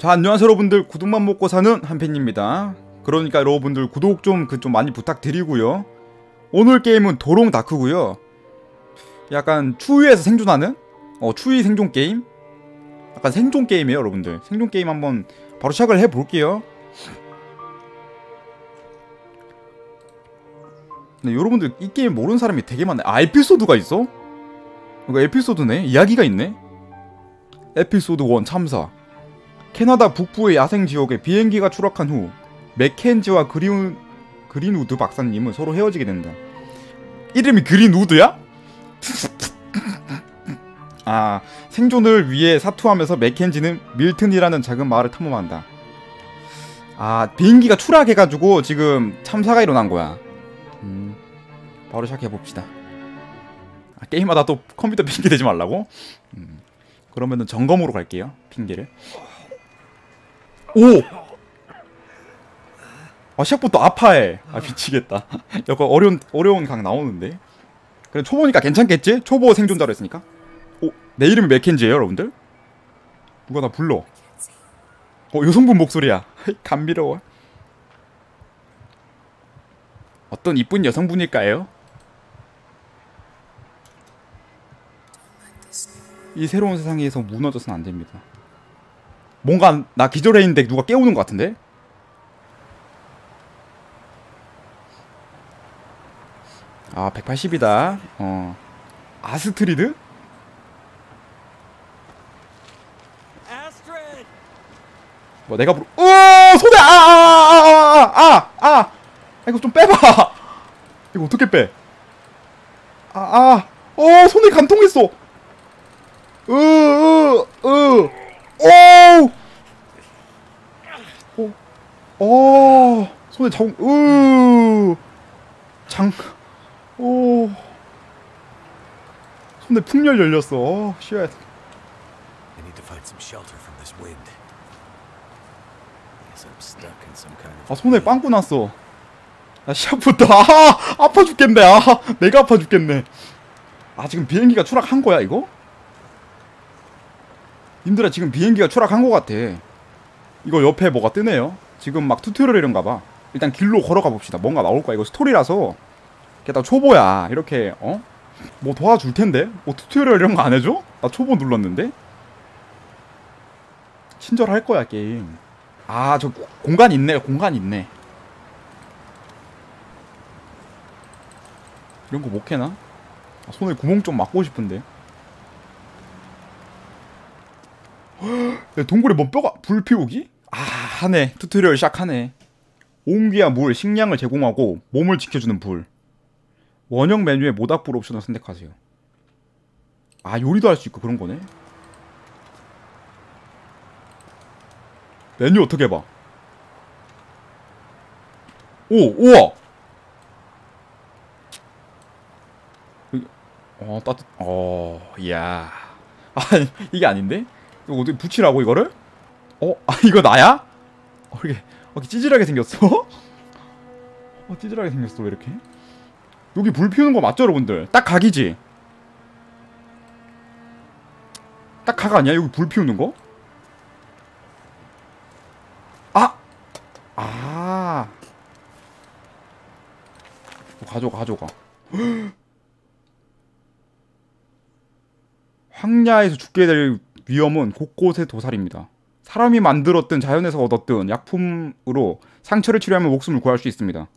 자 안녕하세요 여러분들. 구독만 먹고 사는 한팬입니다. 그러니까 여러분들 구독 좀그좀 많이 부탁드리고요. 오늘 게임은 도롱 다크고요. 약간 추위에서 생존하는? 어 추위 생존 게임? 약간 생존 게임이에요 여러분들. 생존 게임 한번 바로 시작을 해볼게요. 근데 여러분들 이 게임 모르는 사람이 되게 많네. 아 에피소드가 있어? 이거 에피소드네? 이야기가 있네? 에피소드 1 참사 캐나다 북부의 야생 지역에 비행기가 추락한 후 맥켄지와 그린, 그린우드 박사님은 서로 헤어지게 된다. 이름이 그린우드야? 아, 생존을 위해 사투하면서 맥켄지는 밀튼이라는 작은 마을을 탐험한다. 아, 비행기가 추락해가지고 지금 참사가 일어난 거야. 음, 바로 시작해봅시다. 아, 게임마다 또 컴퓨터 핑계 대지 말라고? 음, 그러면은 점검으로 갈게요, 핑계를. 오! 아 시작부터 아파해. 아 미치겠다. 약간 어려운 어려운 강 나오는데. 그래 초보니까 괜찮겠지? 초보 생존자로 했으니까. 오, 내 이름이 맥켄지예요, 여러분들. 누가 나 불러. 어, 여성분 목소리야. 감미로워. 어떤 이쁜 여성분일까요? 이 새로운 세상에서 무너져서는 안 됩니다. 뭔가 나 기절해 있는데 누가 깨우는 것 같은데? 아 180이다. 어. 아스트리드? 뭐 내가 부르 오 손에 아아아아아아 아 아, 아, 아, 아, 이거 좀 빼봐. 이거 어떻게 빼? 아아 어 손에 감통했어. 으으으 오! 오, 오, 손에 장, 으, 장, 오, 손에 풍렬 열렸어. 어, 쉣. I need to find some shelter from this wind. Guess I'm stuck in some kind of. 아, 손에 빵꾸 났어. 아, 시합부터, 아, 아파 죽겠네. 아, 내가 아파 죽겠네. 아, 지금 비행기가 추락한 거야, 이거? 님들아 지금 비행기가 추락한 것 같아. 이거 옆에 뭐가 뜨네요. 지금 막 튜토리얼인가 봐. 일단 길로 걸어가 봅시다. 뭔가 나올 거야. 이거 스토리라서. 게다가 초보야. 이렇게 어? 뭐 도와줄 텐데? 뭐 튜토리얼 이런 거 안 해줘? 나 초보 눌렀는데? 친절할 거야 게임. 아 저 공간 있네. 공간 있네. 이런 거 못 캐나? 아, 손에 구멍 좀 막고 싶은데 동굴에 뭔 뼈가 불 피우기? 아 하네. 튜토리얼 시작하네. 온기와 물, 식량을 제공하고 몸을 지켜주는 불. 원형 메뉴에 모닥불 옵션을 선택하세요. 아 요리도 할 수 있고 그런 거네? 메뉴 어떻게 봐? 오 우와! 어 따뜻 어 이야. 아 이게 아닌데? 이거 어떻게 붙이라고 이거를? 어? 아 이거 나야? 어, 이렇게 이렇게 찌질하게 생겼어? 어 찌질하게 생겼어 왜 이렇게? 여기 불 피우는 거 맞죠 여러분들? 딱 각이지? 딱 각 아니야? 여기 불 피우는 거? 아! 아 가져가 가져가 황야에서 죽게 될 위험은 곳곳에 도살입니다. 사람이 만들었든 자연에서 얻었든 약품으로 상처를 치료하면 목숨을 구할 수 있습니다.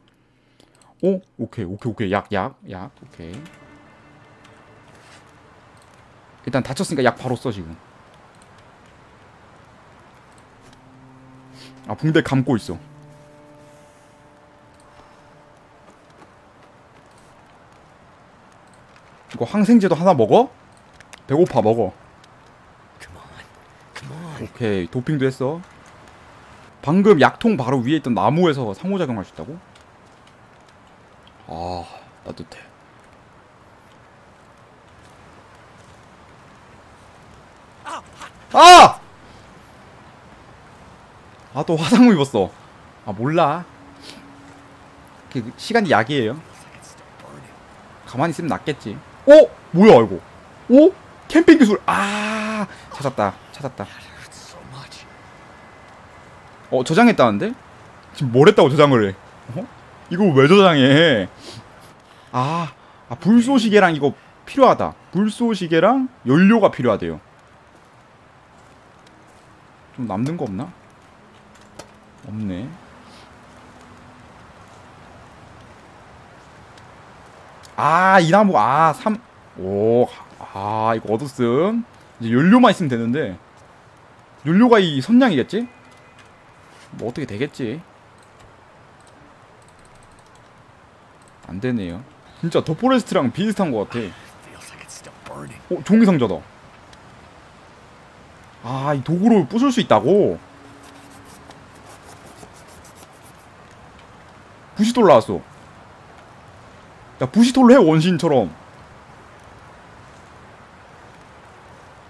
오, 오케이, 오케이, 오케이, 약, 약, 약, 오케이. 일단 다쳤으니까 약 바로 써 지금. 아, 붕대 감고 있어. 이거 항생제도 하나 먹어? 배고파 먹어. 오케이 도핑도 했어. 방금 약통 바로 위에 있던 나무에서 상호작용 할 수 있다고? 아 따뜻해. 아! 아 또 화상 입었어. 아 몰라. 그 시간이 약이에요. 가만히 있으면 낫겠지. 어? 뭐야 이거? 어? 캠핑 기술. 아 찾았다. 찾았다 어 저장했다는데? 지금 뭘 했다고 저장을 해? 어? 이거 왜 저장해? 아, 아 불쏘시개랑 이거 필요하다. 불쏘시개랑 연료가 필요하대요. 좀 남는 거 없나? 없네. 아, 이 나무, 아, 3, 오, 아, 이거 얻었음. 이제 연료만 있으면 되는데. 연료가 이 선량이겠지? 뭐 어떻게 되겠지? 안 되네요. 진짜 더 포레스트랑 비슷한 것 같아. 어, 종이 상자다. 아, 이 도구로 부술 수 있다고? 부시돌 나왔어. 야, 부시돌로 해, 원신처럼.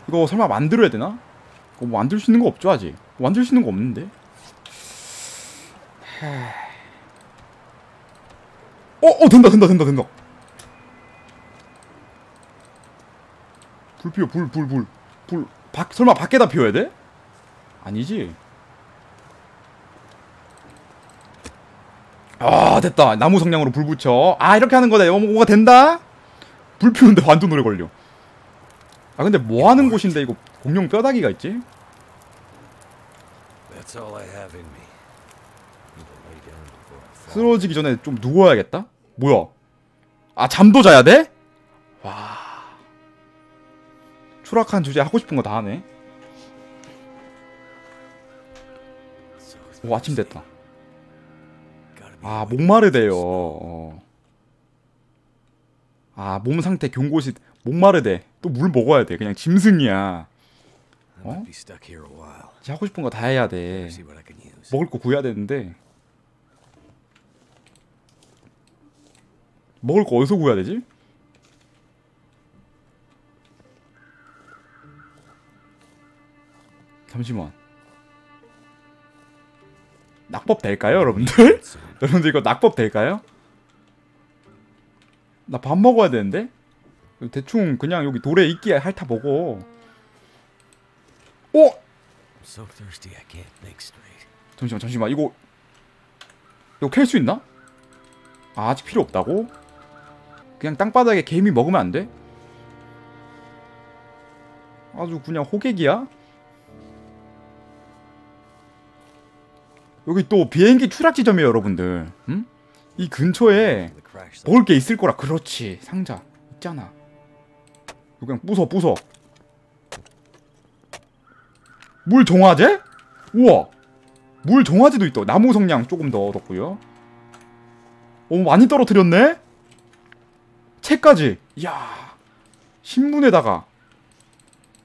이거 설마 만들어야 되나? 이거 뭐 만들 수 있는 거 없죠, 아직? 만들 수 있는 거 없는데? 어, 어, 된다, 된다, 된다, 된다. 불 피워, 불, 불, 불. 불, 밖, 설마 밖에다 피워야 돼? 아니지. 아, 됐다. 나무 성냥으로 불 붙여. 아, 이렇게 하는 거다. 뭐가 된다? 불 피우는데 완전 오래 걸려. 아, 근데 뭐 하는 곳인데 이거 공룡 뼈다귀가 있지? That's all I have in me. Need to lay down before I fall. 쓰러지기 전에 좀 누워야겠다? 뭐야? 아, 잠도 자야 돼? 와. 추락한 주제 하고 싶은 거 다 하네. 오, 아침 됐다. 아, 목마르대요. 어. 아, 몸 상태 경고시 목마르대. 또 물 먹어야 돼. 그냥 짐승이야. 어? 하고 싶은 거 다 해야 돼. 먹을 거 구해야 되는데. 먹을 거 어디서 구해야 되지? 잠시만. 낙법 될까요, 여러분들? 여러분들 이거 낙법 될까요? 나 밥 먹어야 되는데? 대충 그냥 여기 돌에 있기에 핥아 먹어. 오! Straight. 잠시만 잠시만 이거 이거 캘 수 있나? 아, 아직 필요 없다고? 그냥 땅바닥에 개미 먹으면 안 돼? 아주 그냥 호객이야? 여기 또 비행기 추락 지점이에요 여러분들 응? 이 근처에. 먹을 게 있을 거라 그렇지 상자 있잖아 이거 그냥 부숴 부숴 물 정화제? 우와 물 정화제도 있다 나무 성냥 조금 더 얻었고요 오 많이 떨어뜨렸네 채까지 이야 신문에다가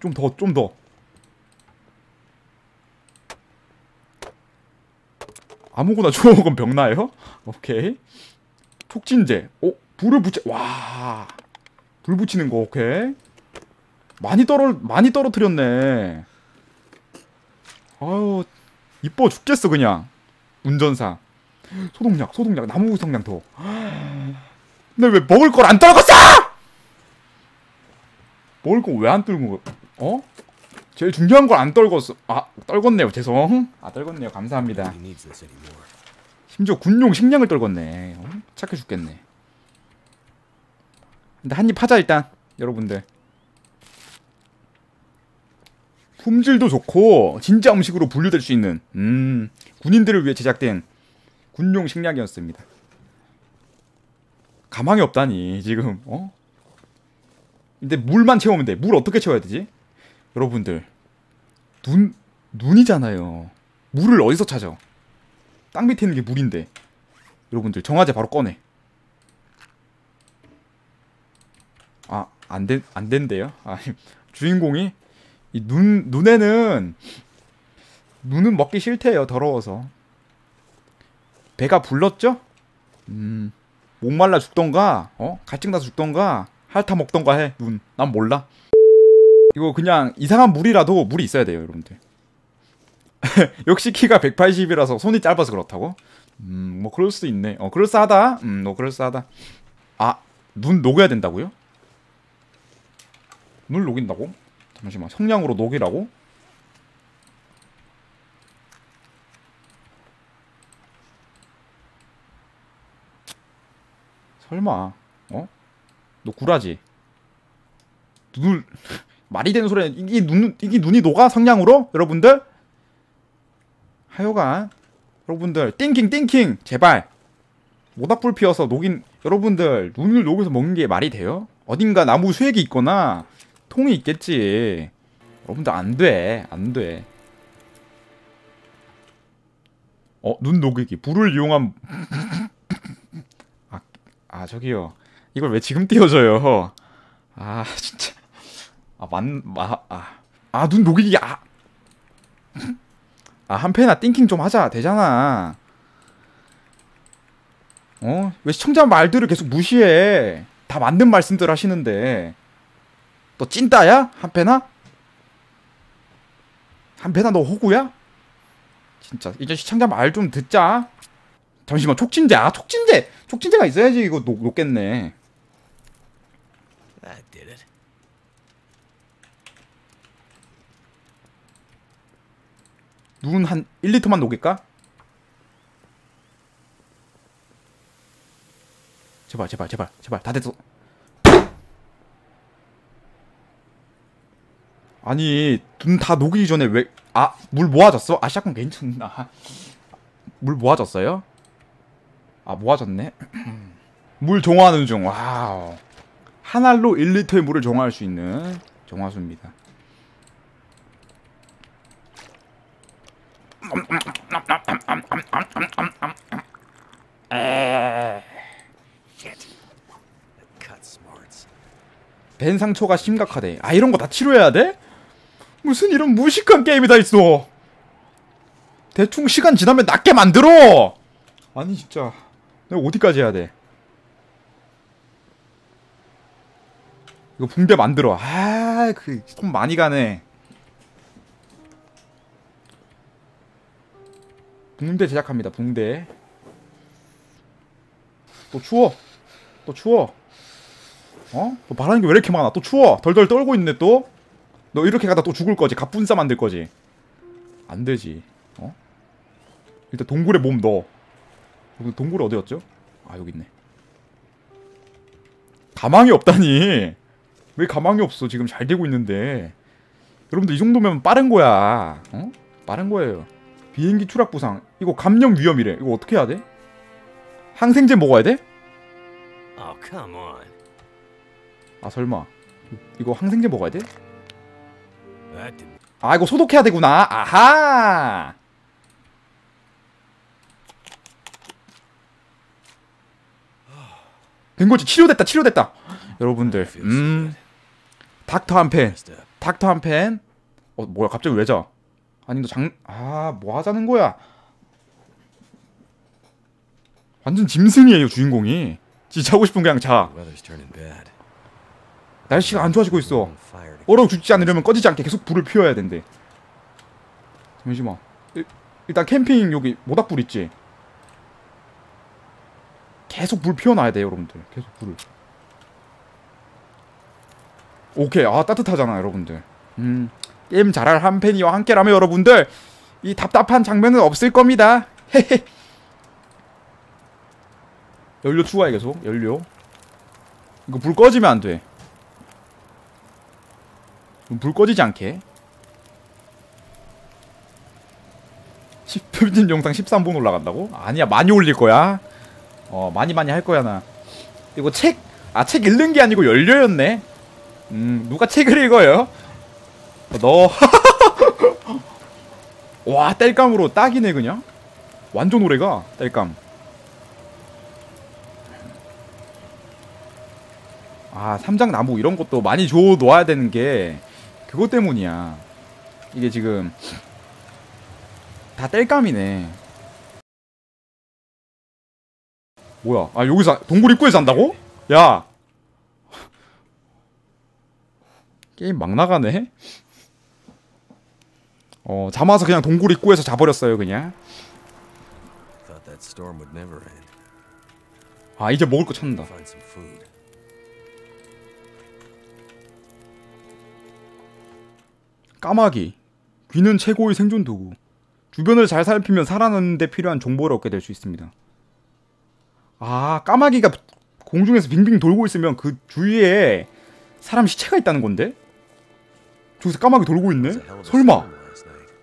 좀 더 좀 더 아무거나 주워 먹으면 병 나요? 오케이 촉진제. 어? 불을 붙여. 와. 불 붙이는 거 오케이. 많이 떨어 많이 떨어뜨렸네. 아유 이뻐 죽겠어 그냥. 운전사. 소독약, 소독약, 나무 성냥 더. 근데 왜 먹을 걸 안 떨궜어? 먹을 거왜안 떨고 어? 제일 중요한 걸 안 떨궜어. 아, 떨궜네요. 죄송. 아, 떨궜네요. 감사합니다. 심지어 군용 식량을 떨궜네. 어? 착해 죽겠네. 근데 한입 하자 일단 여러분들. 품질도 좋고 진짜 음식으로 분류될 수 있는 음 군인들을 위해 제작된 군용 식량이었습니다. 가망이 없다니 지금 어? 근데 물만 채우면 돼. 물 어떻게 채워야 되지? 여러분들 눈 눈이잖아요. 물을 어디서 찾아? 땅 밑에 있는 게 물인데 여러분들 정화제 바로 꺼내 아 안 된 안 된대요 아 주인공이 이 눈 눈에는 눈은 먹기 싫대요 더러워서 배가 불렀죠 음 목말라 죽던가 어 갈증 나서 죽던가 핥아 먹던가 해 눈 난 몰라 이거 그냥 이상한 물이라도 물이 있어야 돼요 여러분들 역시 키가 180이라서 손이 짧아서 그렇다고? 음, 뭐 그럴 수도 있네. 어, 그럴싸하다. 음, 뭐 그럴싸하다. 아, 눈 녹여야 된다고요? 눈 녹인다고? 잠시만, 성냥으로 녹이라고? 설마 어? 너 구라지? 눈 말이 되는 소리 이게 눈 이게 눈이 녹아? 성냥으로? 여러분들? 하여간 여러분들 띵킹 띵킹 제발. 모닥불 피워서 녹인 여러분들 눈을 녹여서 먹는 게 말이 돼요? 어딘가 나무 수액이 있거나 통이 있겠지. 여러분들 안돼. 안돼. 어 눈 녹이기. 불을 이용한 아, 아 저기요 이걸 왜 지금 띄워줘요 아 진짜 아만아아눈 녹이기 아 아, 한 패나 띵킹 좀 하자. 되잖아. 어? 왜 시청자 말들을 계속 무시해? 다 맞는 말씀들 하시는데. 너 찐따야? 한 패나? 한 패나 너 호구야? 진짜. 이제 시청자 말 좀 듣자. 잠시만, 촉진제. 아, 촉진제! 촉진제가 있어야지 이거 녹, 녹겠네. 눈 한 1리터만 녹일까? 제발 제발 제발 제발 다 됐어 아니 눈 다 녹이기 전에 왜 아 물 모아졌어? 아 샷건 괜찮나 물 모아졌어요? 아 모아졌네 물 정화하는 중 와우 한 알로 1리터의 물을 정화할 수 있는 smarts. 벤 상처가 심각하대. 아 이런 거 다 치료해야 돼? 무슨 이런 무식한 게임이 다 있어. 대충 시간 지나면 낫게 만들어. 아니 진짜 내가 어디까지 해야 돼? 이거 붕대 만들어. 아그 손 많이 가네. 붕대 제작합니다. 붕대. 또 추워. 또 추워. 어? 너 말하는 게 왜 이렇게 많아? 또 추워. 덜덜 떨고 있네 또. 너 이렇게 가다 또 죽을 거지. 갑분싸 만들 거지. 안 되지. 어? 일단 동굴에 몸 넣어. 동굴 어디였죠? 아 여기 있네. 가망이 없다니. 왜 가망이 없어? 지금 잘 되고 있는데. 여러분들 이 정도면 빠른 거야. 어? 빠른 거예요. 비행기 추락 부상. 이거 감염 위험이래. 이거 어떻게 해야 돼? 항생제 먹어야 돼? Oh, come on. 아 설마. 이거 항생제 먹어야 돼? 아 이거 소독해야 되구나 아하 된 거지 치료됐다 치료됐다 여러분들 음. 닥터 Messed up. 닥터 한 펜 어 뭐야 갑자기 왜 자 아니 너 장 아 뭐 하자는 거야 완전 짐승이에요 주인공이 진짜 하고 싶은 그냥 자. 날씨가 안 좋아지고 있어 얼어 죽지 않으려면 꺼지지 않게 계속 불을 피워야 된대. 잠시만. 일- 일단 캠핑 여기 모닥불 있지. 계속 불 피워놔야 돼 여러분들. 계속 불을. 오케이. 아 따뜻하잖아 여러분들. 음 게임 잘할 한 팬이와 함께라면 여러분들 이 답답한 장면은 없을 겁니다. 연료 추가해 계속 연료. 이거 불 꺼지면 안 돼. 불 꺼지지 않게 10, 편집 영상 13분 올라간다고? 아니야 많이 올릴 거야 어 많이 많이 할 거야 나 이거 책 아 책 읽는 게 아니고 연료였네 음 누가 책을 읽어요? 어, 너 와, 땔감으로 딱이네 그냥 완전 오래가 땔감 아 삼장 나무 이런 것도 많이 줘 놓아야 되는 게 그것 때문이야. 이게 지금 다 땔감이네. 뭐야? 아 여기서 동굴 입구에서 산다고? 야 게임 막 나가네. 어 잠아서 그냥 동굴 입구에서 자버렸어요 그냥. 아 이제 먹을 거 찾는다. 까마귀. 귀는 최고의 생존 도구. 주변을 잘 살피면 살아남는 데 필요한 정보를 얻게 될 수 있습니다. 아, 까마귀가 공중에서 빙빙 돌고 있으면 그 주위에 사람 시체가 있다는 건데? 저기서 까마귀 돌고 있네? 설마